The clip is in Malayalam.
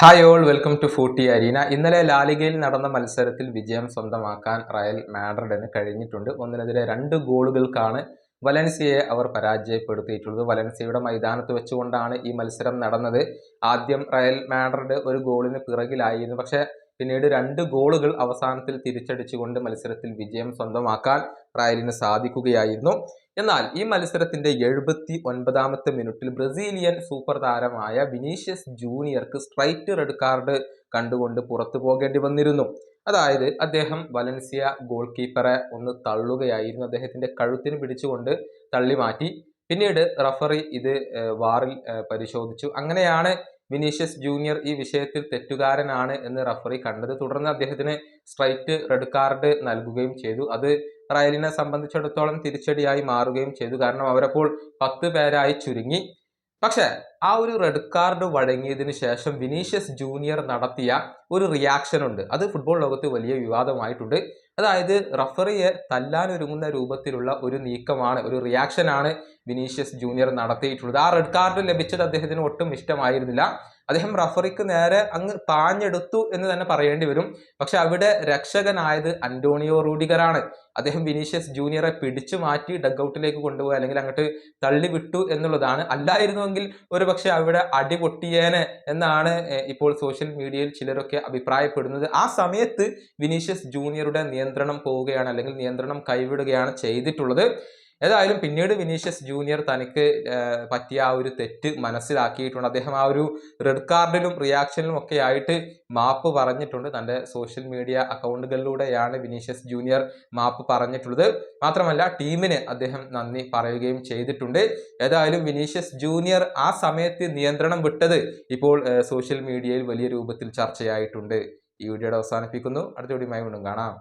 Hi all welcome to footy arena ഇന്നലെ ലാലിഗയിൽ നടന്ന മത്സരത്തിൽ വിജയം സ്വന്തമാക്കാൻ റയൽ മാഡ്രിഡിന് കഴിഞ്ഞിട്ടുണ്ട്. ഒന്നിനെതിരെ രണ്ട് ഗോളുകൾക്കാണ് വലൻസിയയെ അവർ പരാജയപ്പെടുത്തിയിട്ടുള്ളത്. വലൻസിയയുടെ മൈതാനത്ത് വെച്ചുകൊണ്ടാണ് ഈ മത്സരം നടന്നത്. ആദ്യം റയൽ മാഡ്രിഡ് ഒരു ഗോളിന് പിറകിലായിരുന്നു. പക്ഷേ പിന്നീട് രണ്ട് ഗോളുകൾ അവസാനത്തിൽ തിരിച്ചടിച്ചുകൊണ്ട് മത്സരത്തിൽ വിജയം സ്വന്തമാക്കാൻ റയലിന് സാധിക്കുകയായിരുന്നു. എന്നാൽ ഈ മത്സരത്തിന്റെ എഴുപത്തി ഒൻപതാമത്തെ മിനിറ്റിൽ ബ്രസീലിയൻ സൂപ്പർ താരമായ വിനീഷ്യസ് ജൂനിയർക്ക് സ്ട്രൈറ്റ് റെഡ് കാർഡ് കണ്ടുകൊണ്ട് പുറത്തു പോകേണ്ടി വന്നിരുന്നു. അതായത് അദ്ദേഹം വലൻസിയ ഗോൾ കീപ്പറെ ഒന്ന് തള്ളുകയായിരുന്നു. അദ്ദേഹത്തിന്റെ കഴുത്തിന് പിടിച്ചുകൊണ്ട് തള്ളി മാറ്റി പിന്നീട് റഫറി ഇത് വാറിൽ പരിശോധിച്ചു. അങ്ങനെയാണ് വിനീഷ്യസ് ജൂനിയർ ഈ വിഷയത്തിൽ തെറ്റുകാരനാണ് എന്ന് റഫറി കണ്ടത്. തുടർന്ന് അദ്ദേഹത്തിന് സ്ട്രൈറ്റ് റെഡ് കാർഡ് നൽകുകയും ചെയ്തു. അത് റയലിനെ സംബന്ധിച്ചിടത്തോളം തിരിച്ചടിയായി മാറുകയും ചെയ്തു. കാരണം അവരപ്പോൾ പത്ത് പേരായി ചുരുങ്ങി. പക്ഷേ ആ ഒരു റെഡ് കാർഡ് വഴങ്ങിയതിനു ശേഷം വിനീഷ്യസ് ജൂനിയർ നടത്തിയ ഒരു റിയാക്ഷൻ ഉണ്ട്. അത് ഫുട്ബോൾ ലോകത്ത് വലിയ വിവാദമായിട്ടുണ്ട്. അതായത് റഫറിയെ തല്ലാനൊരുങ്ങുന്ന രൂപത്തിലുള്ള ഒരു നീക്കമാണ് ഒരു റിയാക്ഷനാണ് വിനീഷ്യസ് ജൂനിയർ നടത്തിയിട്ടുള്ളത്. ആ റെഡ് കാർഡ് ലഭിച്ചത് അദ്ദേഹത്തിന് ഒട്ടും ഇഷ്ടമായിരുന്നില്ല. അദ്ദേഹം റഫറിക്ക് നേരെ അങ്ങ് പാഞ്ഞെടുത്തു എന്ന് തന്നെ പറയേണ്ടി വരും. പക്ഷെ അവിടെ രക്ഷകനായത് അന്റോണിയോ റൂഡിഗറാണ്. അദ്ദേഹം വിനീഷ്യസ് ജൂനിയറെ പിടിച്ചു മാറ്റി ഡഗ്ഔട്ടിലേക്ക് കൊണ്ടുപോയി അല്ലെങ്കിൽ അങ്ങോട്ട് തള്ളിവിട്ടു എന്നുള്ളതാണ്. അല്ലായിരുന്നുവെങ്കിൽ ഒരു പക്ഷെ അവിടെ അടി പൊട്ടിയേനെ എന്നാണ് ഇപ്പോൾ സോഷ്യൽ മീഡിയയിൽ ചിലരൊക്കെ അഭിപ്രായപ്പെടുന്നത്. ആ സമയത്ത് വിനീഷ്യസ് ജൂനിയറുടെ നിയന്ത്രണം പോവുകയാണ് അല്ലെങ്കിൽ നിയന്ത്രണം കൈവിടുകയാണ് ചെയ്തിട്ടുള്ളത്. ഏതായാലും പിന്നീട് വിനീഷ്യസ് ജൂനിയർ തനിക്ക് പറ്റിയ ആ ഒരു തെറ്റ് മനസ്സിലാക്കിയിട്ടുണ്ട്. അദ്ദേഹം ആ ഒരു റെഡ് കാർഡിലും റിയാക്ഷനിലും ഒക്കെ ആയിട്ട് മാപ്പ് പറഞ്ഞിട്ടുണ്ട്. തന്റെ സോഷ്യൽ മീഡിയ അക്കൗണ്ടുകളിലൂടെയാണ് വിനീഷ്യസ് ജൂനിയർ മാപ്പ് പറഞ്ഞിട്ടുള്ളത്. മാത്രമല്ല ടീമിന് അദ്ദേഹം നന്ദി പറയുകയും ചെയ്തിട്ടുണ്ട്. ഏതായാലും വിനീഷ്യസ് ജൂനിയർ ആ സമയത്ത് നിയന്ത്രണം വിട്ടത് ഇപ്പോൾ സോഷ്യൽ മീഡിയയിൽ വലിയ രൂപത്തിൽ ചർച്ചയായിട്ടുണ്ട്. ഈ വീഡിയോയുടെ അവസാനിപ്പിക്കുന്നു. അടുത്ത വീഡിയോയുമായി വീണ്ടും കാണാം.